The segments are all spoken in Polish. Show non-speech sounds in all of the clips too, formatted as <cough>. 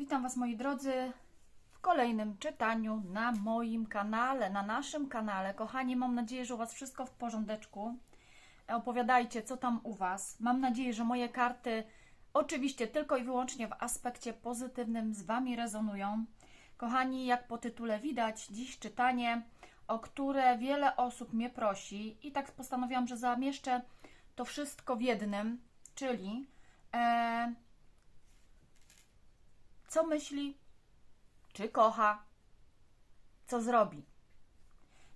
Witam Was moi drodzy w kolejnym czytaniu na moim kanale, na naszym kanale. Kochani, mam nadzieję, że u Was wszystko w porządeczku. Opowiadajcie, co tam u Was. Mam nadzieję, że moje karty oczywiście tylko i wyłącznie w aspekcie pozytywnym z Wami rezonują. Kochani, jak po tytule widać, dziś czytanie, o które wiele osób mnie prosi i tak postanowiłam, że zamieszczę to wszystko w jednym, czyli e, co myśli, czy kocha, co zrobi.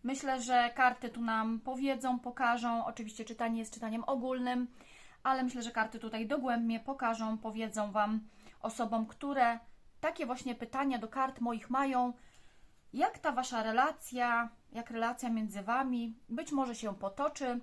Myślę, że karty tu nam powiedzą, pokażą. Oczywiście czytanie jest czytaniem ogólnym, ale myślę, że karty tutaj dogłębnie pokażą, powiedzą Wam, osobom, które takie właśnie pytania do kart moich mają, jak ta Wasza relacja, jak relacja między Wami być może się potoczy,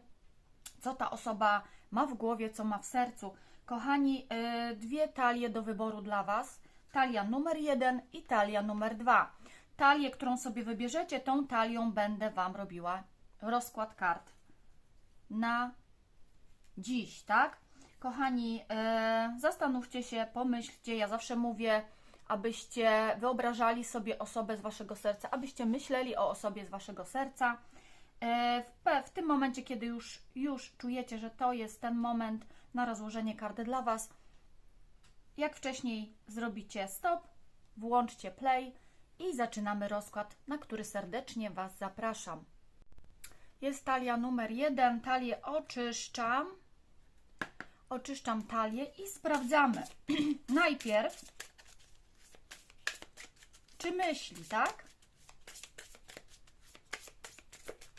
co ta osoba ma w głowie, co ma w sercu. Kochani, yy, dwie talie do wyboru dla Was. Talia numer jeden i talia numer dwa. Talię, którą sobie wybierzecie, tą talią będę Wam robiła rozkład kart na dziś, tak? Kochani, yy, zastanówcie się, pomyślcie. Ja zawsze mówię, abyście wyobrażali sobie osobę z Waszego serca, abyście myśleli o osobie z Waszego serca. E, W, w tym momencie, kiedy już, już czujecie, że to jest ten moment na rozłożenie karty dla Was, jak wcześniej zrobicie stop, włączcie play i zaczynamy rozkład, na który serdecznie Was zapraszam. Jest talia numer jeden, talię oczyszczam. Oczyszczam talię i sprawdzamy. <clears throat> Najpierw, czy myśli, tak?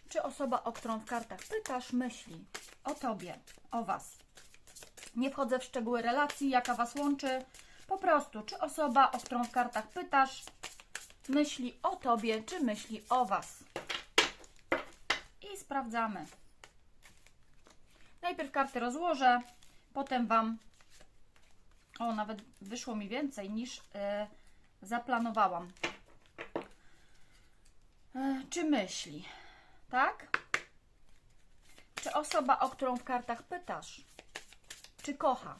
Czy osoba, o którą w kartach pytasz, myśli o Tobie, o Was? Nie wchodzę w szczegóły relacji, jaka Was łączy. Po prostu, czy osoba, o którą w kartach pytasz, myśli o Tobie, czy myśli o Was? I sprawdzamy. Najpierw karty rozłożę, potem Wam. O, nawet wyszło mi więcej niż e, zaplanowałam. E, czy myśli? Tak? Czy osoba, o którą w kartach pytasz, czy kocha?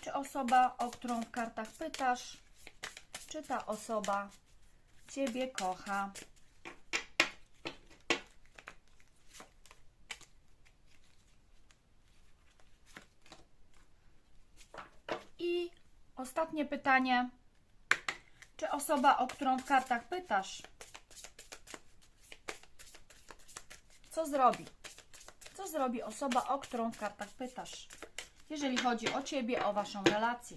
Czy osoba, o którą w kartach pytasz, czy ta osoba Ciebie kocha? I ostatnie pytanie. Czy osoba, o którą w kartach pytasz, co zrobi? Zrobi osoba, o którą w kartach pytasz? Jeżeli chodzi o Ciebie, o Waszą relację.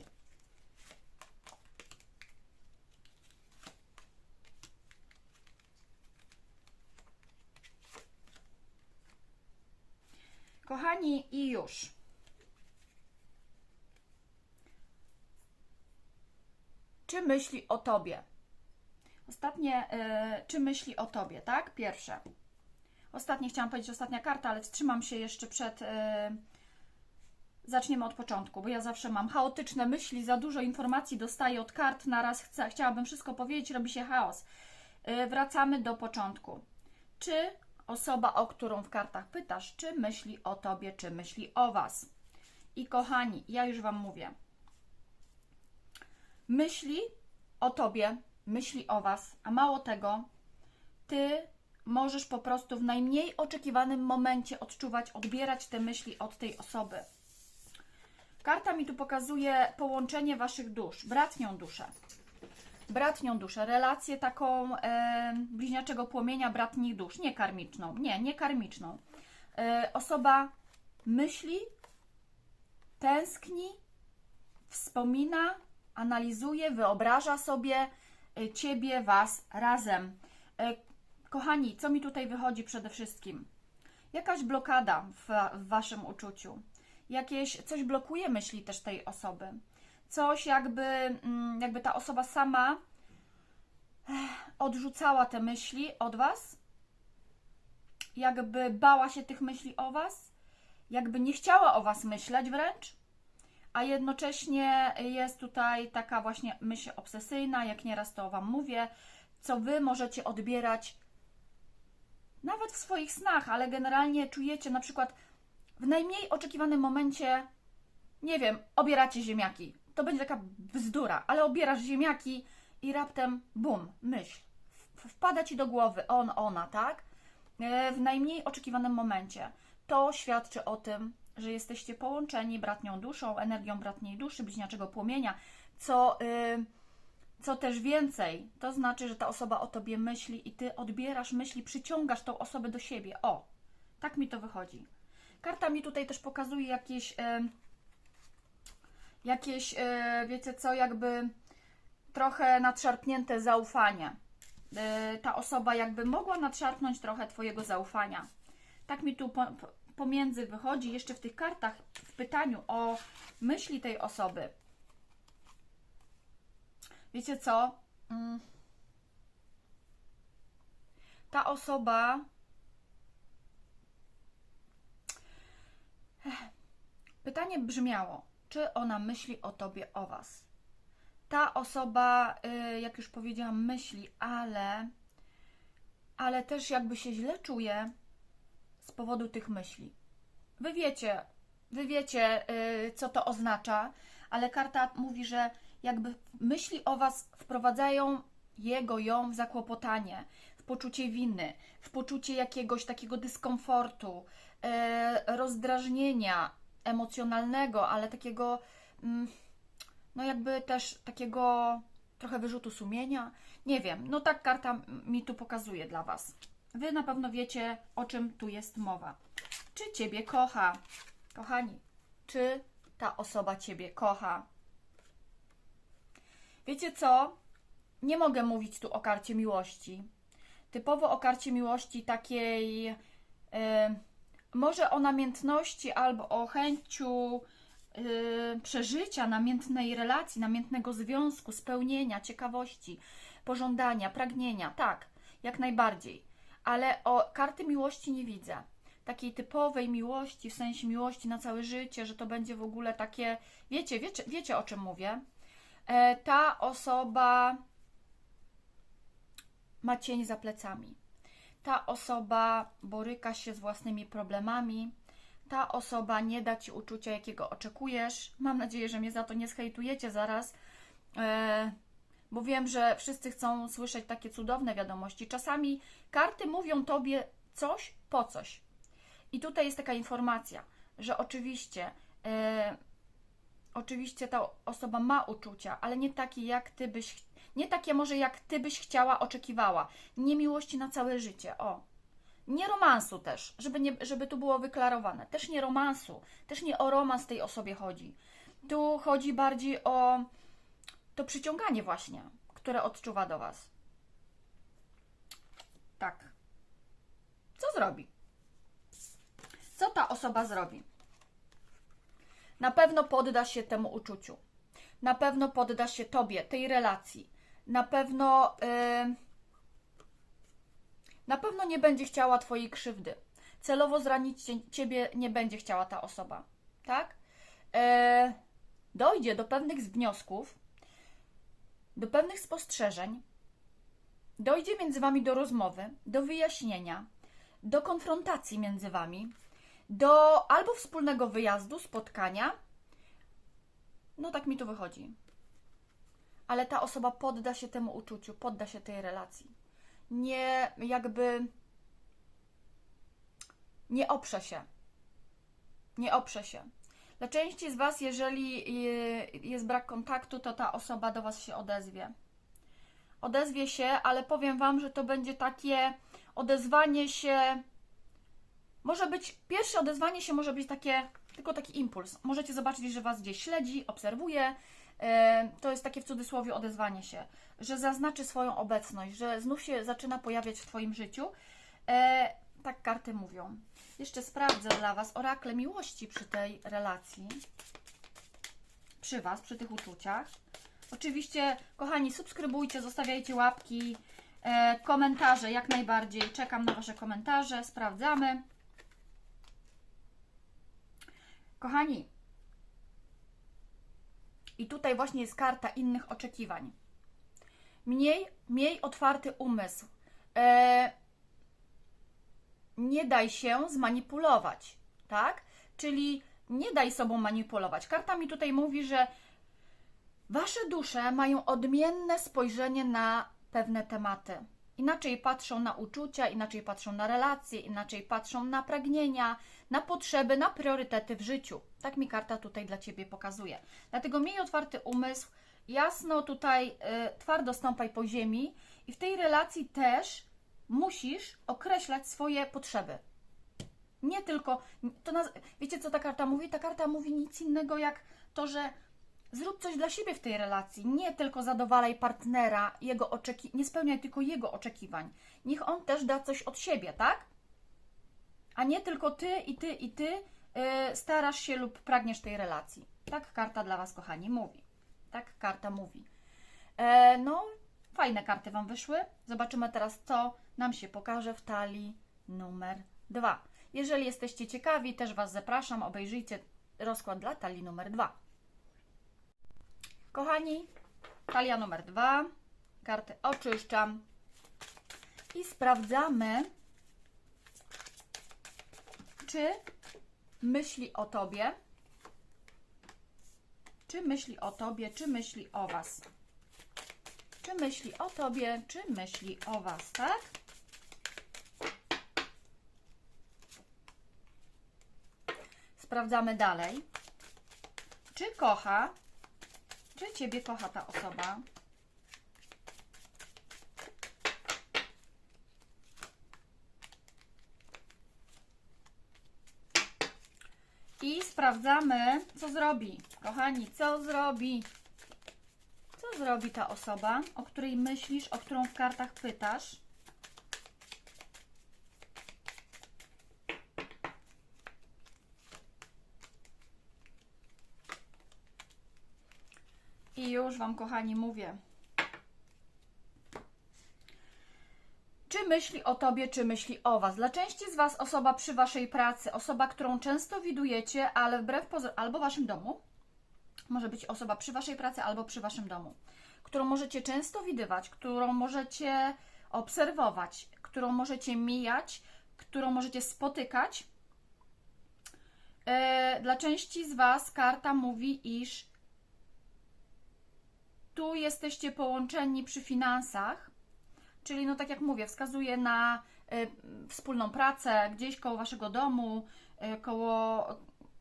Kochani, i już. Czy myśli o Tobie? Ostatnie, y, czy myśli o Tobie, tak? Pierwsze. Ostatnie chciałam powiedzieć, ostatnia karta, ale wstrzymam się jeszcze przed. Yy... Zaczniemy od początku, bo ja zawsze mam chaotyczne myśli, za dużo informacji dostaję od kart, naraz chcę, chciałabym wszystko powiedzieć, robi się chaos. Yy, wracamy do początku. Czy osoba, o którą w kartach pytasz, czy myśli o tobie, czy myśli o was? I kochani, ja już wam mówię. Myśli o tobie, myśli o was, a mało tego, ty możesz po prostu w najmniej oczekiwanym momencie odczuwać, odbierać te myśli od tej osoby. Karta mi tu pokazuje połączenie waszych dusz, bratnią duszę. Bratnią duszę, relację taką e, bliźniaczego płomienia bratnich dusz, nie karmiczną, nie, nie karmiczną. E, osoba myśli, tęskni, wspomina, analizuje, wyobraża sobie e, ciebie, was razem. Kochani, co mi tutaj wychodzi przede wszystkim? Jakaś blokada w, w waszym uczuciu. Jakieś, coś blokuje myśli też tej osoby. Coś jakby, mm, jakby ta osoba sama eh, odrzucała te myśli od was. Jakby bała się tych myśli o was. Jakby nie chciała o was myśleć wręcz. A jednocześnie jest tutaj taka właśnie myśl obsesyjna, jak nieraz to wam mówię, co wy możecie odbierać nawet w swoich snach, ale generalnie czujecie na przykład w najmniej oczekiwanym momencie nie wiem, obieracie ziemniaki. To będzie taka bzdura, ale obierasz ziemniaki i raptem bum, myśl. Wpada ci do głowy on, ona, tak? E, W najmniej oczekiwanym momencie. To świadczy o tym, że jesteście połączeni bratnią duszą, energią bratniej duszy, bliźniaczego płomienia, co, y, co też więcej, to znaczy, że ta osoba o tobie myśli i ty odbierasz myśli, przyciągasz tą osobę do siebie. O, tak mi to wychodzi. Karta mi tutaj też pokazuje jakieś, e, jakieś e, wiecie co, jakby trochę nadszarpnięte zaufanie. E, ta osoba jakby mogła nadszarpnąć trochę Twojego zaufania. Tak mi tu po, po, pomiędzy wychodzi, jeszcze w tych kartach, w pytaniu o myśli tej osoby. Wiecie co? Mm. Ta osoba Pytanie brzmiało, czy ona myśli o tobie, o was? Ta osoba, y, jak już powiedziałam, myśli, ale, ale też jakby się źle czuje z powodu tych myśli. Wy wiecie, wy wiecie, y, co to oznacza, ale karta mówi, że jakby myśli o was wprowadzają jego, ją w zakłopotanie, w poczucie winy, w poczucie jakiegoś takiego dyskomfortu, e, rozdrażnienia emocjonalnego, ale takiego, mm, no jakby też takiego trochę wyrzutu sumienia. Nie wiem, no tak karta mi tu pokazuje dla Was. Wy na pewno wiecie, o czym tu jest mowa. Czy Ciebie kocha? Kochani, czy ta osoba Ciebie kocha? Wiecie co? Nie mogę mówić tu o karcie miłości. Typowo o karcie miłości takiej, e, może o namiętności albo o chęciu e, przeżycia namiętnej relacji, namiętnego związku, spełnienia, ciekawości, pożądania, pragnienia. Tak, jak najbardziej. Ale o karty miłości nie widzę. Takiej typowej miłości, w sensie miłości na całe życie, że to będzie w ogóle takie, wiecie, wiecie, wiecie o czym mówię. E, ta osoba ma cień za plecami. Ta osoba boryka się z własnymi problemami. Ta osoba nie da ci uczucia, jakiego oczekujesz. Mam nadzieję, że mnie za to nie zhejtujecie zaraz, e, bo wiem, że wszyscy chcą słyszeć takie cudowne wiadomości. Czasami karty mówią tobie coś po coś. I tutaj jest taka informacja, że oczywiście. Oczywiście ta osoba ma uczucia, ale nie takie jak ty byś, nie takie może jak ty byś chciała, oczekiwała. Nie miłości na całe życie, o. Nie romansu też, żeby, nie, żeby tu było wyklarowane. Też nie romansu, też nie o romans tej osobie chodzi. Tu chodzi bardziej o to przyciąganie właśnie, które odczuwa do Was. Tak. Co zrobi? Co ta osoba zrobi? Na pewno podda się temu uczuciu. Na pewno podda się tobie, tej relacji. Na pewno. Yy, na pewno nie będzie chciała twojej krzywdy. Celowo zranić cie- ciebie nie będzie chciała ta osoba. Tak? Yy, dojdzie do pewnych wniosków, do pewnych spostrzeżeń. Dojdzie między wami do rozmowy, do wyjaśnienia, do konfrontacji między wami do albo wspólnego wyjazdu, spotkania. No tak mi to wychodzi. Ale ta osoba podda się temu uczuciu, podda się tej relacji. Nie jakby. Nie oprze się. Nie oprze się. Dla części z Was, jeżeli y, jest brak kontaktu, to ta osoba do Was się odezwie. Odezwie się, ale powiem Wam, że to będzie takie odezwanie się może być, pierwsze odezwanie się może być takie, tylko taki impuls. Możecie zobaczyć, że Was gdzieś śledzi, obserwuje. E, To jest takie w cudzysłowie odezwanie się, że zaznaczy swoją obecność, że znów się zaczyna pojawiać w Twoim życiu. E, Tak karty mówią. Jeszcze sprawdzę dla Was orakle miłości przy tej relacji. Przy Was, przy tych uczuciach. Oczywiście, kochani, subskrybujcie, zostawiajcie łapki, e, komentarze jak najbardziej. Czekam na Wasze komentarze, sprawdzamy. Kochani, i tutaj właśnie jest karta innych oczekiwań. Mniej, miej otwarty umysł. E, nie daj się zmanipulować, tak? Czyli nie daj sobą manipulować. Karta mi tutaj mówi, że wasze dusze mają odmienne spojrzenie na pewne tematy. Inaczej patrzą na uczucia, inaczej patrzą na relacje, inaczej patrzą na pragnienia, na potrzeby, na priorytety w życiu. Tak mi karta tutaj dla Ciebie pokazuje. Dlatego miej otwarty umysł, jasno tutaj y, twardo stąpaj po ziemi i w tej relacji też musisz określać swoje potrzeby. Nie tylko, to wiecie co ta karta mówi? Ta karta mówi nic innego jak to, że zrób coś dla siebie w tej relacji. Nie tylko zadowalaj partnera, jego oczeki- nie spełniaj tylko jego oczekiwań. Niech on też da coś od siebie, tak? A nie tylko ty i ty i ty yy, starasz się lub pragniesz tej relacji. Tak karta dla Was, kochani, mówi. Tak karta mówi. E, no, fajne karty Wam wyszły. Zobaczymy teraz, co nam się pokaże w talii numer dwa. Jeżeli jesteście ciekawi, też Was zapraszam, obejrzyjcie rozkład dla talii numer dwa. Kochani, talia numer dwa. Karty oczyszczam i sprawdzamy, czy myśli o Tobie, czy myśli o Tobie, czy myśli o Was. Czy myśli o Tobie, czy myśli o Was, tak? Sprawdzamy dalej. Czy kocha, czy Ciebie kocha ta osoba? I sprawdzamy, co zrobi. Kochani, co zrobi? Co zrobi ta osoba, o której myślisz, o którą w kartach pytasz? Już Wam, kochani, mówię. Czy myśli o Tobie, czy myśli o Was? Dla części z Was osoba przy Waszej pracy, osoba, którą często widujecie, ale wbrew albo w Waszym domu, może być osoba przy Waszej pracy, albo przy Waszym domu, którą możecie często widywać, którą możecie obserwować, którą możecie mijać, którą możecie spotykać. E, Dla części z Was karta mówi, iż tu jesteście połączeni przy finansach, czyli no tak jak mówię, wskazuje na y, wspólną pracę gdzieś koło waszego domu, y, koło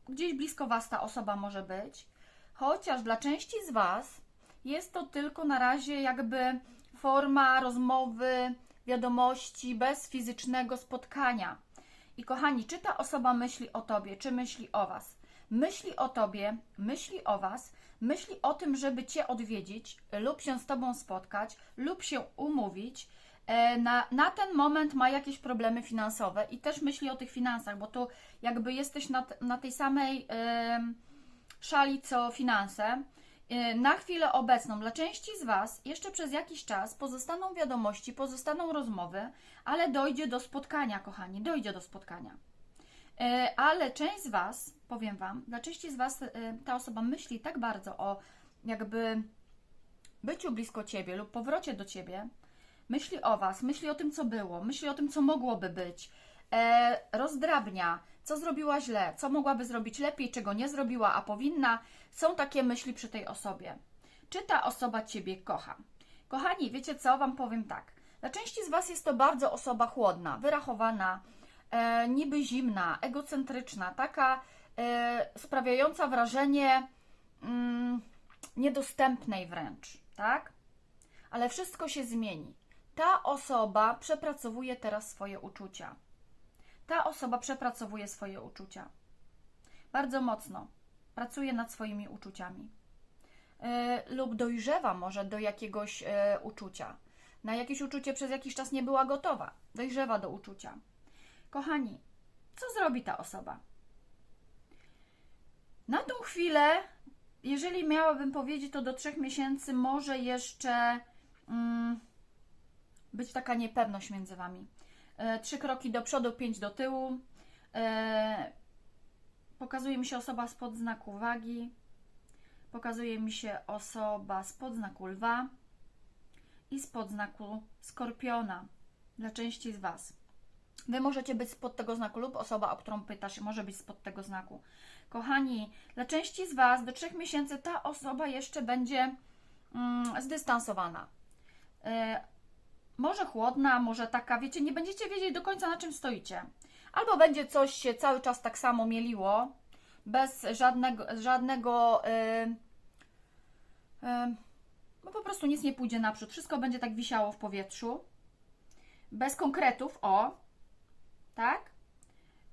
gdzieś blisko was ta osoba może być. Chociaż dla części z was jest to tylko na razie jakby forma rozmowy, wiadomości bez fizycznego spotkania. I kochani, czy ta osoba myśli o tobie, czy myśli o was? Myśli o tobie, myśli o was, myśli o tym, żeby cię odwiedzić, lub się z tobą spotkać, lub się umówić. E, Na, na ten moment ma jakieś problemy finansowe i też myśli o tych finansach, bo tu jakby jesteś na, na tej samej szali co finanse. E, Na chwilę obecną dla części z Was jeszcze przez jakiś czas pozostaną wiadomości, pozostaną rozmowy, ale dojdzie do spotkania, kochani, dojdzie do spotkania. E, Ale część z Was, powiem Wam, dla części z Was e, ta osoba myśli tak bardzo o jakby byciu blisko Ciebie lub powrocie do Ciebie, myśli o Was, myśli o tym, co było, myśli o tym, co mogłoby być, e, rozdrabnia, co zrobiła źle, co mogłaby zrobić lepiej, czego nie zrobiła, a powinna. Są takie myśli przy tej osobie. Czy ta osoba Ciebie kocha? Kochani, wiecie co? Wam powiem tak. Dla części z Was jest to bardzo osoba chłodna, wyrachowana, e, niby zimna, egocentryczna, taka sprawiająca wrażenie mm, niedostępnej wręcz, tak? Ale wszystko się zmieni. Ta osoba przepracowuje teraz swoje uczucia. Ta osoba przepracowuje swoje uczucia. Bardzo mocno pracuje nad swoimi uczuciami. E, lub dojrzewa może do jakiegoś e, uczucia. Na jakieś uczucie przez jakiś czas nie była gotowa. Dojrzewa do uczucia. Kochani, co zrobi ta osoba? Na tą chwilę, jeżeli miałabym powiedzieć, to do trzech miesięcy może jeszcze mm, być taka niepewność między Wami. E, trzy kroki do przodu, pięć do tyłu. E, pokazuje mi się osoba spod znaku wagi. Pokazuje mi się osoba spod znaku lwa i spod znaku skorpiona dla części z Was. Wy możecie być spod tego znaku lub osoba, o którą pytasz, może być spod tego znaku. Kochani, dla części z Was do trzech miesięcy ta osoba jeszcze będzie mm, zdystansowana. E, może chłodna, może taka, wiecie, nie będziecie wiedzieć do końca na czym stoicie. Albo będzie coś się cały czas tak samo mieliło, bez żadnego, żadnego yy, yy, no po prostu nic nie pójdzie naprzód. Wszystko będzie tak wisiało w powietrzu. Bez konkretów, o, tak?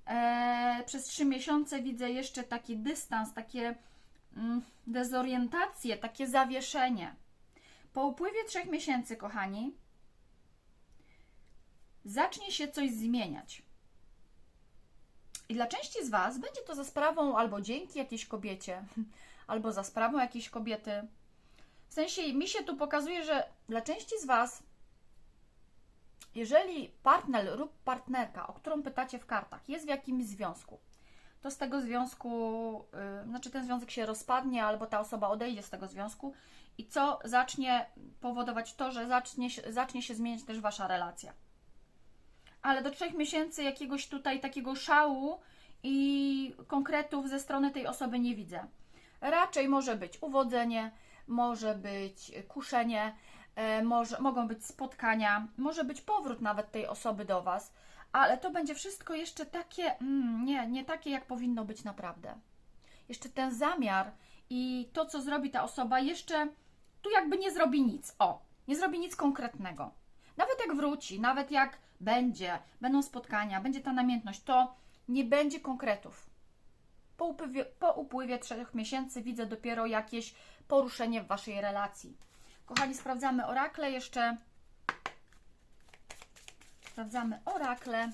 E, przez trzy miesiące widzę jeszcze taki dystans, takie mm, dezorientację, takie zawieszenie. Po upływie trzech miesięcy, kochani, zacznie się coś zmieniać. I dla części z Was będzie to za sprawą albo dzięki jakiejś kobiecie, <laughs> albo za sprawą jakiejś kobiety. W sensie mi się tu pokazuje, że dla części z Was, jeżeli partner lub partnerka, o którą pytacie w kartach, jest w jakimś związku, to z tego związku, yy, znaczy ten związek się rozpadnie, albo ta osoba odejdzie z tego związku i co zacznie powodować to, że zacznie, zacznie się zmieniać też Wasza relacja ale do trzech miesięcy jakiegoś tutaj takiego szału i konkretów ze strony tej osoby nie widzę. Raczej może być uwodzenie, może być kuszenie, może, mogą być spotkania, może być powrót nawet tej osoby do Was, ale to będzie wszystko jeszcze takie, mm, nie, nie takie jak powinno być naprawdę. Jeszcze ten zamiar i to, co zrobi ta osoba, jeszcze tu jakby nie zrobi nic. O, nie zrobi nic konkretnego. Nawet jak wróci, nawet jak będzie, będą spotkania, będzie ta namiętność, to nie będzie konkretów. Po upływie, po upływie trzech miesięcy widzę dopiero jakieś poruszenie w Waszej relacji. Kochani, sprawdzamy orakle jeszcze. Sprawdzamy orakle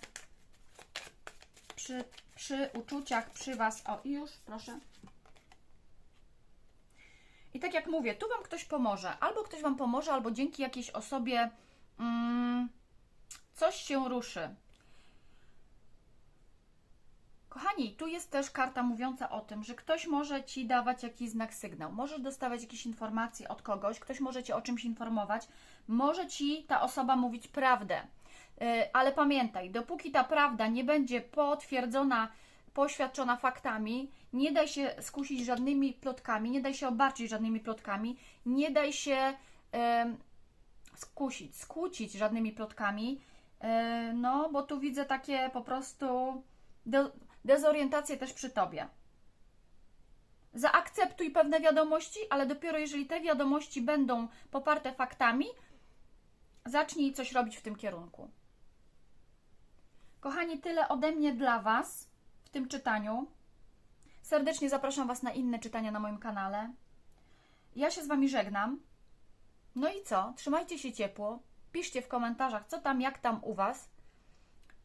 przy, przy uczuciach, przy Was. O, i już, proszę. I tak jak mówię, tu Wam ktoś pomoże. Albo ktoś Wam pomoże, albo dzięki jakiejś osobie mm, coś się ruszy. Kochani, tu jest też karta mówiąca o tym, że ktoś może Ci dawać jakiś znak, sygnał. Możesz dostawać jakieś informacje od kogoś, ktoś może Cię o czymś informować, może Ci ta osoba mówić prawdę. Yy, Ale pamiętaj, dopóki ta prawda nie będzie potwierdzona, poświadczona faktami, nie daj się skusić żadnymi plotkami, nie daj się obarczyć żadnymi plotkami, nie daj się skusić, skłócić żadnymi plotkami, yy, no bo tu widzę takie po prostu de- dezorientację też przy Tobie. Zaakceptuj pewne wiadomości, ale dopiero jeżeli te wiadomości będą poparte faktami, zacznij coś robić w tym kierunku. Kochani, tyle ode mnie dla Was w tym czytaniu. Serdecznie zapraszam Was na inne czytania na moim kanale. Ja się z Wami żegnam. No i co? Trzymajcie się ciepło. Piszcie w komentarzach, co tam, jak tam u Was.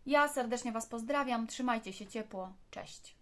Ja serdecznie Was pozdrawiam. Trzymajcie się ciepło. Cześć.